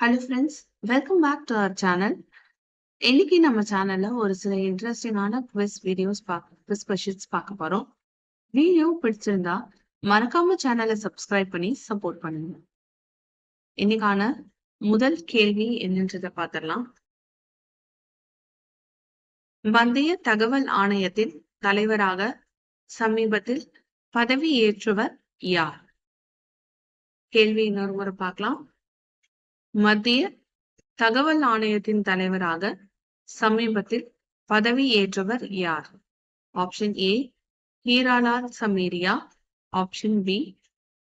Hello friends welcome back to our channel இன்னைக்கு நம்ம சேனல்ல ஒரு சில இன்ட்ரெஸ்டிங்கான குவிஸ் வீடியோஸ் பார்க்க குவிஸ் கொஷின்ஸ் பார்க்க போறோம். வீடியோ பிடிச்சிருந்தா மறக்காம சேனலை சப்ஸ்கிரைப் பண்ணி சப்போர்ட் பண்ணுங்க. இன்னைக்கான முதல் கேள்வி என்னன்றதை பார்த்துடலாம். மத்திய தகவல் ஆணையத்தின் தலைவராக சமீபத்தில் பதவி ஏற்றவர் யார்? கேள்வி இன்னொரு முறை பார்க்கலாம். மத்திய தகவல் ஆணையத்தின் தலைவராக சமீபத்தில் பதவி ஏற்றவர் யார்? Option A Hiralal Samariya. Option B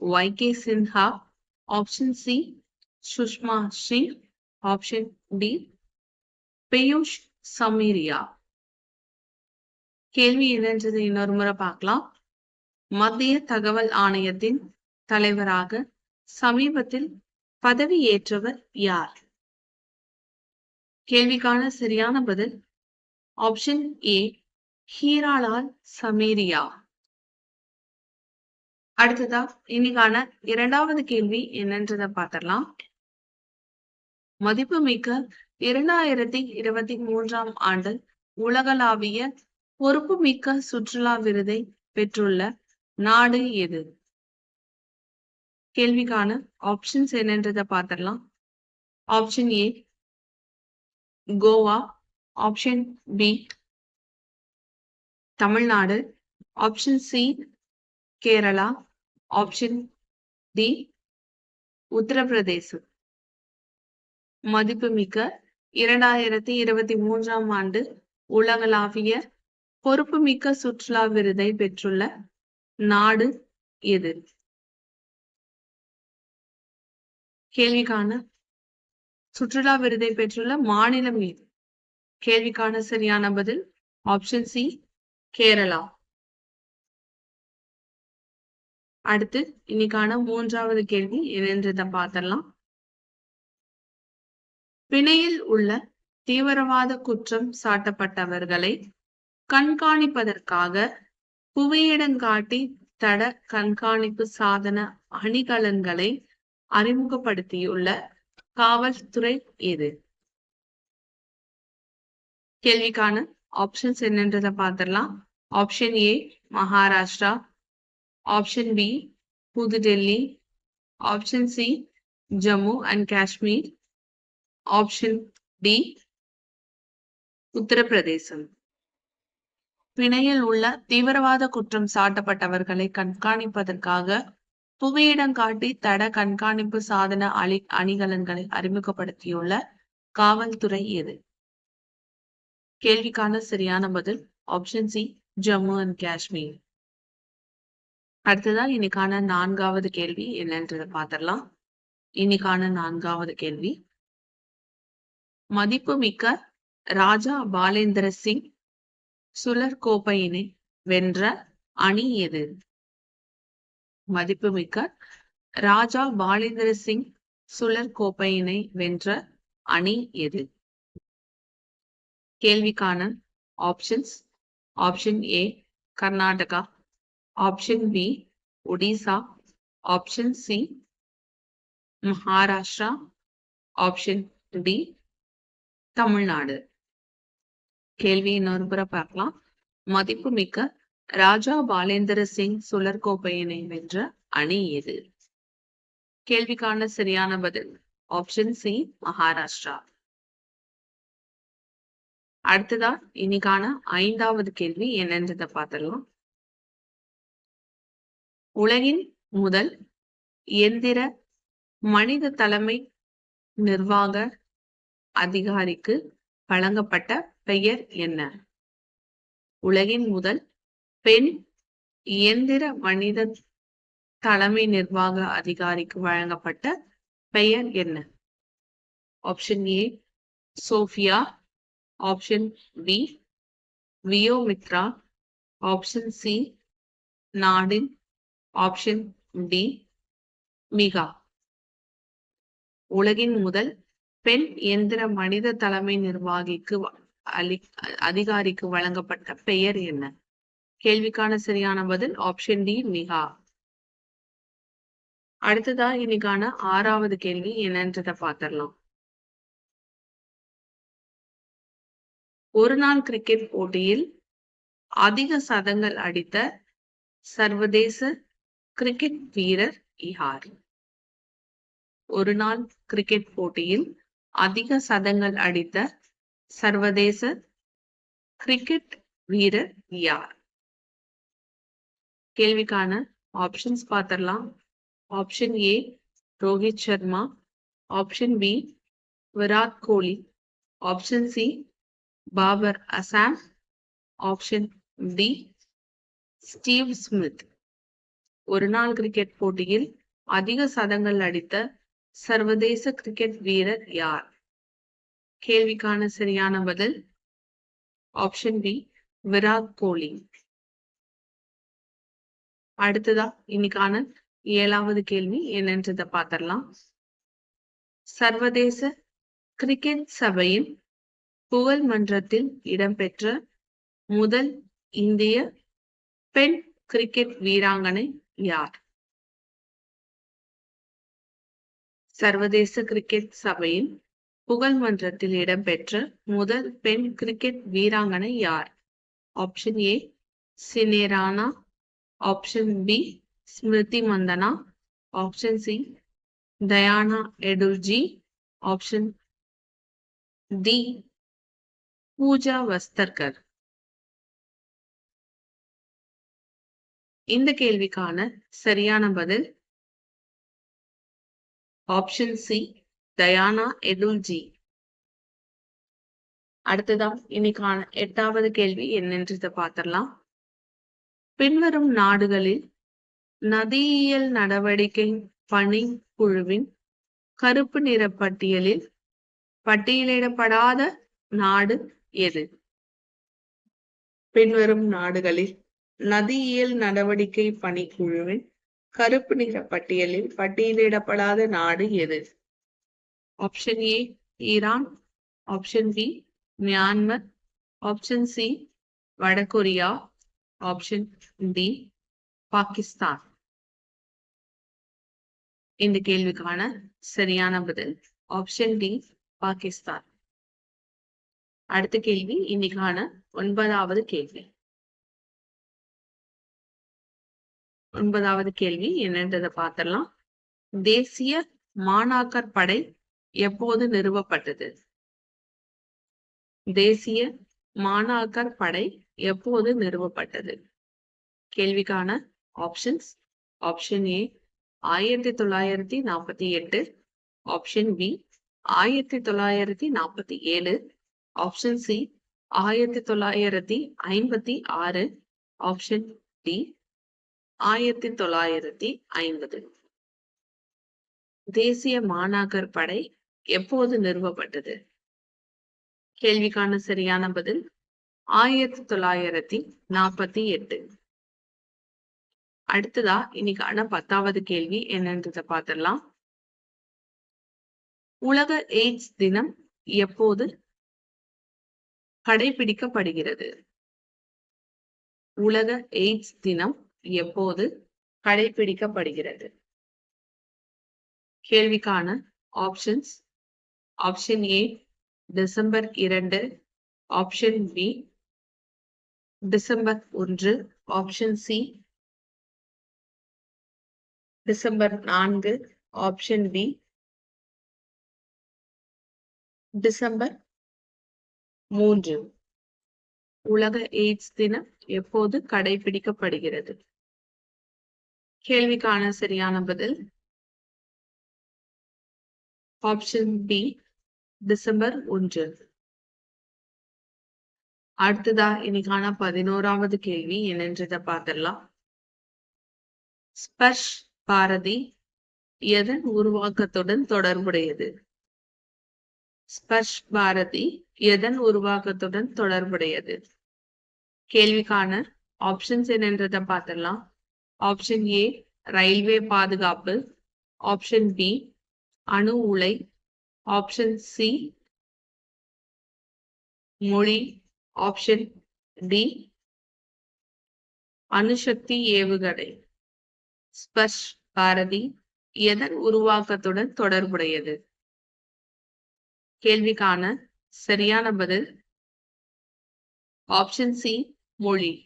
Y K Sinha. Option C Sushma Singh option D Piyush Samariya. கேள்வி என்னன்றது இன்னொரு முறை பார்க்கலாம். மத்திய தகவல் ஆணையத்தின் தலைவராக சமீபத்தில் பதவி ஏற்றவர் யார்? கேள்விக்கான சரியான பதில் ஆப்ஷன் ஏ ஹீராலால் சமீரியா. அடுத்ததா இன்னைக்கான இரண்டாவது கேள்வி என்னன்றதை பார்த்திடலாம். மதிப்புமிக்க இரண்டாயிரத்தி இருபத்தி மூன்றாம் ஆண்டு உலகளாவிய பொறுப்புமிக்க சுற்றுலா விருதை பெற்றுள்ள நாடு எது? கேள்விக்கான ஆப்ஷன்ஸ் என்னன்றதை பார்த்துடலாம். Option A Goa option B Tamil Nadu. Option C Kerala. Option D Uttar Pradesh. மதிப்புமிக்க இரண்டாயிரத்தி இருபத்தி மூன்றாம் ஆண்டு உலகளாவிய பொறுப்புமிக்க சுற்றுலா விருதை பெற்றுள்ள நாடு எது? கேள்விக்கான சுற்றுலா விருதை பெற்றுள்ள மாநிலம் எது? கேள்விக்கான சரியான பதில் ஆப்ஷன் சி கேரளா. அடுத்து இன்னைக்கான மூன்றாவது கேள்வி என்னன்றத பார்த்திடலாம். பிணையில் உள்ள தீவிரவாத குற்றம் சாட்டப்பட்டவர்களை கண்காணிப்பதற்காக புவியிடங்காட்டி தட கண்காணிப்பு சாதன அணிகலன்களை அறிமுகப்படுத்தியுள்ள காவல்துறை எது? கேள்விக்கான ஆப்ஷன்ஸ் என்னன்றதை பார்த்துடலாம். Option A Maharashtra option B Pudhu Delhi option C Jammu and Kashmir option D Uttar Pradesh. பிணையில் உள்ள தீவிரவாத குற்றம் சாட்டப்பட்டவர்களை கண்காணிப்பதற்காக புவியிடம் காட்டி தட கண்காணிப்பு சாதன அணி அணிகலன்களை அறிமுகப்படுத்தியுள்ள காவல்துறை எது? கேள்விக்கான சரியான பதில் option C Jammu and Kashmir. அடுத்ததான் இன்னைக்கான நான்காவது கேள்வி என்னன்றதை பார்த்துடலாம். இன்னைக்கான நான்காவது கேள்வி. மதிப்புமிக்க ராஜா பாலேந்திர சிங் சுழற்கோப்பையினை வென்ற அணி எது? மதிப்புமிக்க ராஜா பாலேந்திர சிங் சுழற் கோப்பையினை வென்ற அணி எது? கேள்விக்கான options option A Karnataka. Option B Odisha. Option C Maharashtra. Option D Tamil Nadu. கேள்வி இன்னொரு புற பார்க்கலாம். மதிப்புமிக்க ராஜா பாலேந்திர சிங் சுழற்கோப்பையினை வென்ற அணி எது? கேள்விக்கான சரியான பதில் ஆப்ஷன் சி மகாராஷ்டிரா. அடுத்ததா இன்னைக்கான ஐந்தாவது கேள்வி என்னன்றதை பார்த்துடலாம். உலகின் முதல் இயந்திர மனித தலைமை நிர்வாக அதிகாரிக்கு வழங்கப்பட்ட பெயர் என்ன? உலகின் முதல் பெண் இயந்திர மனித தலைமை நிர்வாக அதிகாரிக்கு வழங்கப்பட்ட பெயர் என்ன? Option A Sophia option B Vyommitra option C Nadine option D Mika உலகின் முதல் பெண் இயந்திர மனித தலைமை நிர்வாகிக்கு அதிகாரிக்கு வழங்கப்பட்ட பெயர் என்ன? கேள்விக்கான சரியான பதில் ஆப்ஷன் டி மிகா அடுத்ததா இன்னைக்கான ஆறாவது கேள்வி என்னன்றத பாத்திரலாம் ஒரு நாள் கிரிக்கெட் போட்டியில் அதிக சதங்கள் அடித்த சர்வதேச கிரிக்கெட் வீரர் இஹார் ஒரு நாள் கிரிக்கெட் போட்டியில் அதிக சதங்கள் அடித்த சர்வதேச கிரிக்கெட் வீரர் யார்? கேள்விக்கான ஆப்ஷன்ஸ் பார்த்துடலாம் option A Rohit Sharma. Option B Virat Kohli. Option C Babar Azam. Option D Steve Smith. ஒரு நாள் கிரிக்கெட் போட்டியில் அதிக சதங்கள் அடித்த சர்வதேச கிரிக்கெட் வீரர் யார்? கேள்விக்கான சரியான பதில் ஆப்ஷன் பி விராட் கோலி. அடுத்ததா இன்னைக்கான ஏழாவது கேள்வி என்னன்றத பாத்திரலாம். சர்வதேச கிரிக்கெட் சபையின் புகழ் மன்றத்தில் இடம்பெற்ற முதல் இந்திய பெண் கிரிக்கெட் வீராங்கனை யார்? சர்வதேச கிரிக்கெட் சபையின் புகழ் மன்றத்தில் இடம்பெற்ற முதல் பெண் கிரிக்கெட் வீராங்கனை யார்? Option A Sneh Rana. Option B Smriti Mandhana option C Diana Edulji option D Pooja Vastrakar இந்த கேள்விக்கான சரியான பதில் ஆப்ஷன் சி தயானா எடுல்ஜி அடுத்ததா இன்னைக்கான எட்டாவது கேள்வி என்னன்றதை பார்த்திடலாம். பின்வரும் நாடுகளில் நதியியல் நடவடிக்கை பணி குழுவின் கருப்பு நிற பட்டியலில் பட்டியலிடப்படாத நாடு எது? பின்வரும் நாடுகளில் நதியியல் நடவடிக்கை பணிக்குழுவின் கருப்பு நிற பட்டியலில் பட்டியலிடப்படாத நாடு எது? Option A Iran option B Myanmar option C வடகொரியா. Option D. Pakistan. இந்த கேள்விக்கான சரியான பதில் ஆப்ஷன் டி பாகிஸ்தான் அடுத்த கேள்வி இன்னைக்கான ஒன்பதாவது கேள்வி ஒன்பதாவது கேள்வி என்னன்றதை பார்த்திடலாம் தேசிய மாணாக்கர் படை எப்போது நிறுவப்பட்டது தேசிய மாணாக்கர் படை எப்போது நிறுவப்பட்டது? கேள்விக்கான ஆப்ஷன்ஸ் ஆப்ஷன் ஏ ஆயிரத்தி தொள்ளாயிரத்தி நாற்பத்தி எட்டு. ஆப்ஷன் பி ஆயிரத்தி தொள்ளாயிரத்தி நாற்பத்தி ஏழு. ஆப்ஷன் சி ஆயிரத்தி தொள்ளாயிரத்தி ஐம்பத்தி ஆறு. ஆப்ஷன் டி ஆயிரத்தி தொள்ளாயிரத்தி ஐம்பது. தேசிய மாணாக்கர் படை எப்போது நிறுவப்பட்டது? கேள்விக்கான சரியான பதில் ஆயிரத்தி தொள்ளாயிரத்தி நாற்பத்தி எட்டு. அடுத்ததா இன்னைக்கான பத்தாவது கேள்வி என்னன்றத பார்த்திடலாம். உலக எய்ட்ஸ் தினம் எப்போது கடைபிடிக்கப்படுகிறது? உலக எய்ட்ஸ் தினம் எப்போது கடைபிடிக்கப்படுகிறது? கேள்விக்கான ஆப்ஷன்ஸ் ஆப்ஷன் ஏ டிசம்பர் இரண்டு ஆப்ஷன் பி டிசம்பர் ஒன்று ஆப்ஷன் சி டிசம்பர் நான்கு ஆப்ஷன் பி டிசம்பர் மூன்று. உலக எய்ட்ஸ் தினம் எப்போது கடைபிடிக்கப்படுகிறது? கேள்விக்கான சரியான பதில். ஆப்ஷன் பி டிசம்பர் ஒன்று. அடுத்ததா இன்னைக்கான பதினோராவது கேள்வி என்னன்றதை பார்த்திடலாம். ஸ்பர்ஷ் பாரதி எதன் உருவாக்கத்துடன் தொடர்புடையது? ஸ்பர்ஷ் பாரதி எதன் உருவாக்கத்துடன் தொடர்புடையது? கேள்விக்கான ஆப்ஷன்ஸ் என்னன்றதை பார்த்திடலாம். ஆப்ஷன் ஏ ரயில்வே பாதுகாப்பு. ஆப்ஷன் பி அணு உலை. ஆப்ஷன் சி மொழி. ஆப்ஷன் டி அணுசக்தி ஏவுகணை. ஸ்பர்ஷ் பாரதி எதன் உருவாக்கத்துடன் தொடர்புடையது? கேள்விக்கான சரியான பதில். ஆப்ஷன் சி மொழி.